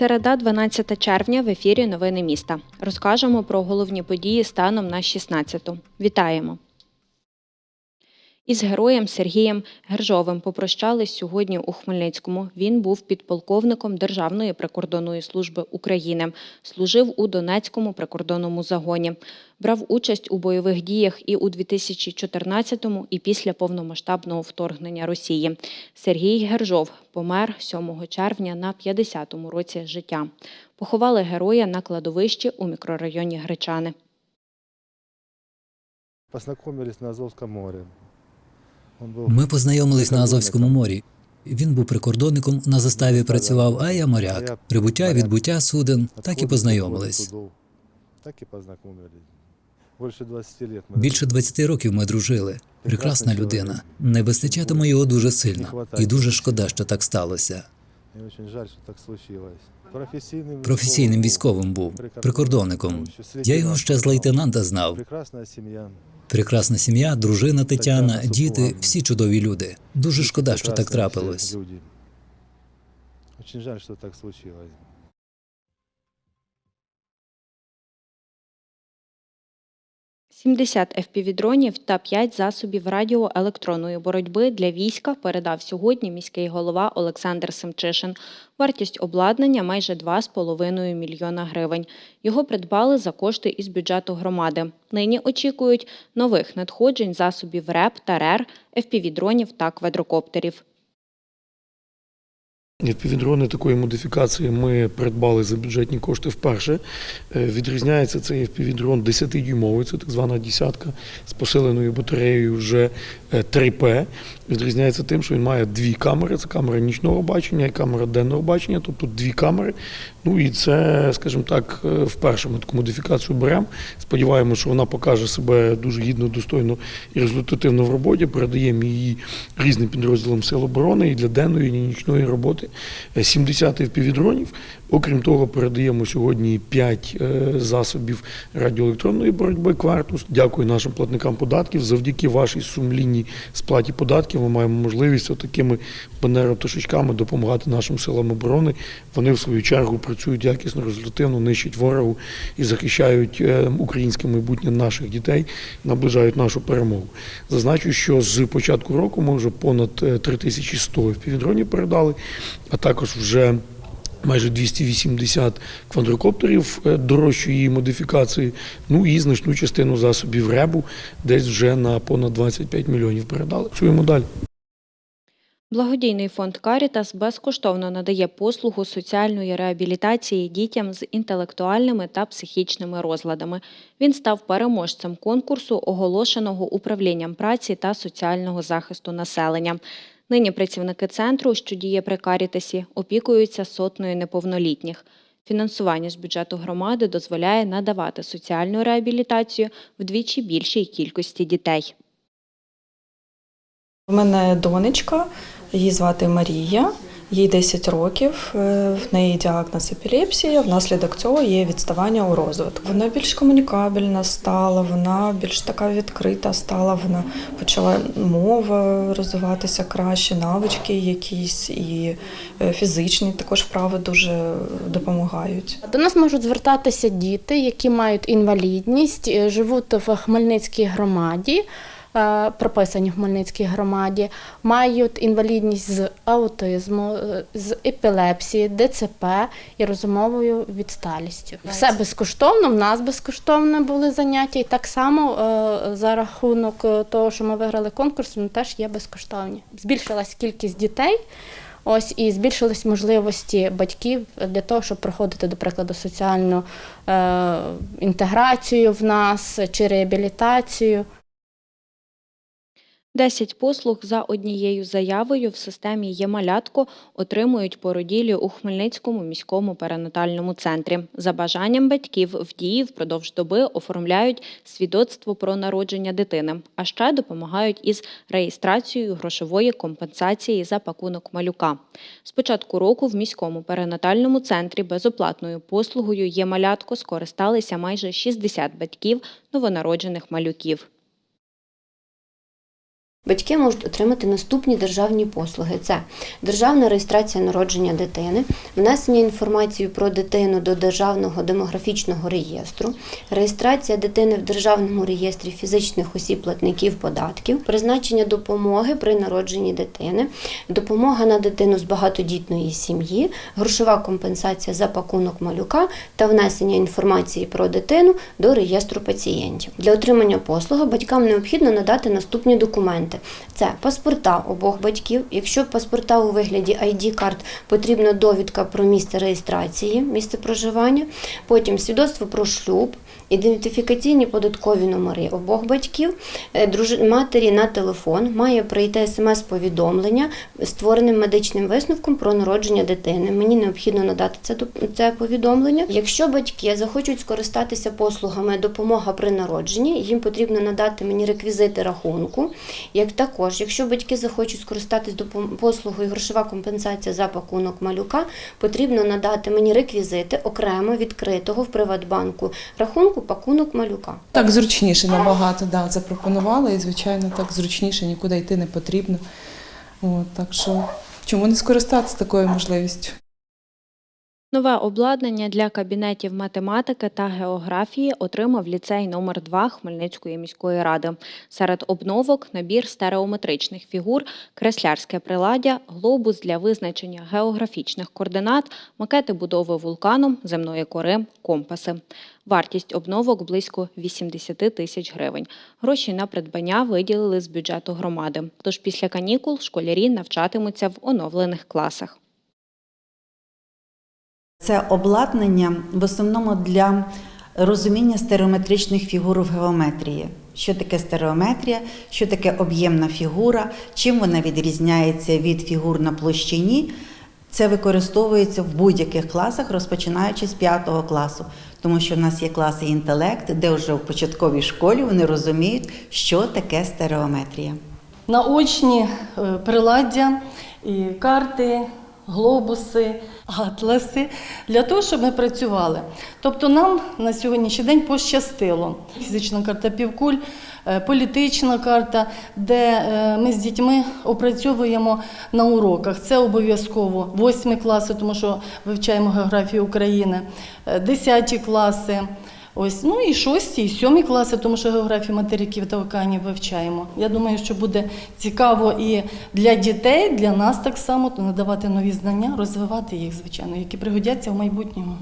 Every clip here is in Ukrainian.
Середа, 12 червня в ефірі Новини міста. Розкажемо про головні події станом на 16-ту. Вітаємо! Із героєм Сергієм Гержовим попрощались сьогодні у Хмельницькому. Він був підполковником Державної прикордонної служби України, служив у Донецькому прикордонному загоні, брав участь у бойових діях і у 2014-му, і після повномасштабного вторгнення Росії. Сергій Гержов помер 7 червня на 50-му році життя. Поховали героя на кладовищі у мікрорайоні Гречани. Познакомились на Азовском море. Ми познайомились на Азовському морі. Він був прикордонником, на заставі працював, а я моряк. Прибуття, відбуття суден, так і познайомились. Більше 20 лет. ми Більше 20 років ми дружили. Прекрасна людина. Не вистачатиме його дуже сильно. І дуже шкода, що так сталося. Професійним військовим був, прикордонником. Я його ще з лейтенанта знав. Прекрасна сім'я. Прекрасна сім'я, дружина Тетяна, діти, всі чудові люди. Дуже шкода, що так трапилось. Очень жаль, що так случилось. – 70 FPV-дронів та 5 засобів радіоелектронної боротьби для війська передав сьогодні міський голова Олександр Семчишин. Вартість обладнання майже 2,5 мільйона гривень. Його придбали за кошти із бюджету громади. Нині очікують нових надходжень засобів РЕП та РЕР, FPV-дронів та квадрокоптерів. Півдрони такої модифікації ми придбали за бюджетні кошти вперше. Е, Відрізняється цей FPV-дрон 10-дюймовий, це так звана десятка з посиленою батареєю вже е, 3P. Відрізняється тим, що він має дві камери: це камера нічного бачення і камера денного бачення, тобто дві камери. Ну і це, скажімо так, е, вперше ми таку модифікацію беремо. Сподіваємося, що вона покаже себе дуже гідно, достойно і результативно в роботі. Передаємо її різним підрозділам Сил оборони і для денної, і нічної роботи. Е, 70 впівдронів. Окрім того, передаємо сьогодні 5 засобів радіоелектронної боротьби квартус. Дякую нашим платникам податків. Завдяки вашій сумлінній сплаті податків ми маємо можливість такими бандеропташечками допомагати нашим силам оборони. Вони в свою чергу працюють якісно, результативно, нищать ворогу і захищають е, українське майбутнє наших дітей, наближають нашу перемогу. Зазначу, що з початку року ми вже понад е, 3100 впівдронів передали, а також вже майже 280 квадрокоптерів е, дорожчої модифікації, ну і значну частину засобів РЕБу десь вже на понад 25 мільйонів передали. Працюємо далі. Благодійний фонд Карітас безкоштовно надає послугу соціальної реабілітації дітям з інтелектуальними та психічними розладами. Він став переможцем конкурсу, оголошеного управлінням праці та соціального захисту населення. Нині працівники центру, що діє при Карітасі, опікуються сотнею неповнолітніх. Фінансування з бюджету громади дозволяє надавати соціальну реабілітацію вдвічі більшій кількості дітей. У мене донечка, її звати Марія, їй 10 років. е, В неї діагноз епілепсія. Внаслідок цього є відставання у розвитку. Вона більш комунікабельна стала, вона більш така відкрита стала. Вона почала мова розвиватися краще, навички якісь і е, фізичні також вправи дуже допомагають. До нас можуть звертатися діти, які мають інвалідність, е, живуть в Хмельницькій громаді, прописані в Хмельницькій громаді, мають інвалідність з аутизму, е, з епілепсії, ДЦП і розумовою відсталістю. Все безкоштовно, в нас безкоштовно були заняття, і так само е, за рахунок е, того, що ми виграли конкурс, вони теж є безкоштовні. Збільшилась кількість дітей. Ось і збільшились можливості батьків для того, щоб проходити, до прикладу, соціальну е, інтеграцію в нас чи реабілітацію. 10 послуг за однією заявою в системі «Є-малятко» отримують породілі у Хмельницькому міському перинатальному центрі. За бажанням батьків в дії впродовж доби оформляють свідоцтво про народження дитини, а ще допомагають із реєстрацією грошової компенсації за пакунок малюка. З початку року в міському перинатальному центрі безоплатною послугою «Є-малятко» скористалися майже 60 батьків новонароджених малюків. Батьки можуть отримати наступні державні послуги: це державна реєстрація народження дитини, внесення інформації про дитину до державного демографічного реєстру, реєстрація дитини в державному реєстрі фізичних осіб платників податків, призначення допомоги при народженні дитини, допомога на дитину з багатодітної сім'ї, грошова компенсація за пакунок малюка та внесення інформації про дитину до реєстру пацієнтів. Для отримання послуги батькам необхідно надати наступні документи. Це паспорта обох батьків. Якщо паспорта у вигляді ID-карт, потрібна довідка про місце реєстрації, місце проживання, потім свідоцтво про шлюб, ідентифікаційні податкові номери обох батьків, Е, матері на телефон має прийти смс-повідомлення створеним медичним висновком про народження дитини. Мені необхідно надати це, це повідомлення. Якщо батьки захочуть скористатися послугами допомога при народженні, їм потрібно надати мені реквізити рахунку. Як також, якщо батьки захочуть скористатись допом- послугою грошова компенсація за пакунок малюка, потрібно надати мені реквізити окремо відкритого в Приватбанку рахунку пакунок малюка. Так, зручніше набагато, да, запропонували, і, звичайно, так зручніше, нікуди йти не потрібно. От, так що чому не скористатися такою можливістю? Нове обладнання для кабінетів математики та географії отримав ліцей номер 2 Хмельницької міської ради. Серед обновок набір стереометричних фігур, креслярське приладдя, глобус для визначення географічних координат, макети будови вулкану, земної кори, компаси. Вартість обновок близько 80 тисяч гривень. Гроші на придбання виділили з бюджету громади. Тож після канікул школярі навчатимуться в оновлених класах. Це обладнання в основному для розуміння стереометричних фігур в геометрії. Що таке стереометрія, що таке об'ємна фігура, чим вона відрізняється від фігур на площині. Це використовується в будь-яких класах, розпочинаючи з 5 класу, тому що в нас є класи інтелект, де вже в початковій школі вони розуміють, що таке стереометрія. наочні е, приладдя, карти, глобуси, атласи для того, щоб ми працювали. Тобто нам на сьогоднішній день пощастило. Фізична карта півкуль, е, політична карта, де е, ми з дітьми опрацьовуємо на уроках. Це обов'язково восьмі класи, тому що вивчаємо географію України, е, десяті класи. Ось, ну і шості, і сьомі класи, тому що географію материків та океанів вивчаємо. Я думаю, що буде цікаво і для дітей, для нас так само, то надавати нові знання, розвивати їх, звичайно, які пригодяться в майбутньому.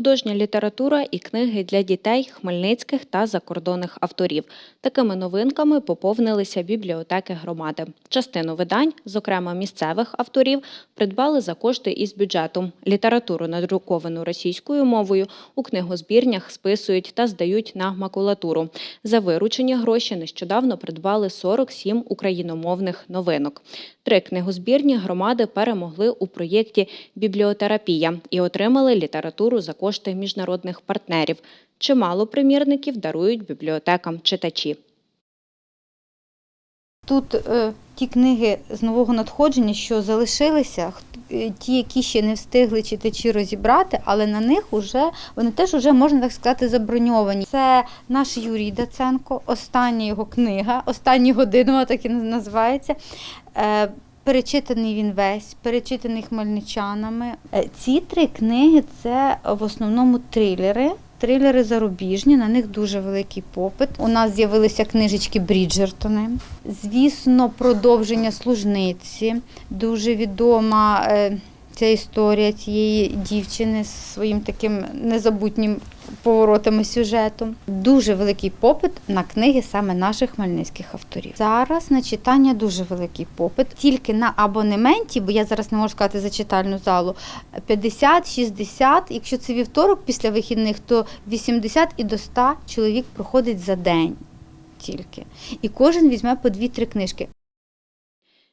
Художня література і книги для дітей хмельницьких та закордонних авторів. Такими новинками поповнилися бібліотеки громади. Частину видань, зокрема місцевих авторів, придбали за кошти із бюджету. Літературу, надруковану російською мовою, у книгозбірнях списують та здають на макулатуру. За виручені гроші нещодавно придбали 47 україномовних новинок. Три книгозбірні громади перемогли у проєкті Бібліотерапія і отримали літературу за кошти міжнародних партнерів. Чимало примірників дарують бібліотекам читачі. Тут е, ті книги з нового надходження, що залишилися, е, ті, які ще не встигли читачі розібрати, але на них уже вони теж уже можна так сказати заброньовані. Це наш Юрій Даценко, остання його книга, останні години, вона так і називається. Е, Перечитаний він весь, перечитаний хмельничанами. Е, Ці три книги це в основному трилери. Трилери зарубіжні, на них дуже великий попит. У нас з'явилися книжечки Бріджертони. Звісно, продовження служниці. Дуже відома е, ця історія цієї дівчини з своїм таким незабутнім поворотами сюжету. Дуже великий попит на книги саме наших хмельницьких авторів. Зараз на читання дуже великий попит. Тільки на абонементі, бо я зараз не можу сказати за читальну залу, 50-60, якщо це вівторок після вихідних, то 80 і до 100 чоловік проходить за день. тільки. І кожен візьме по дві-три книжки.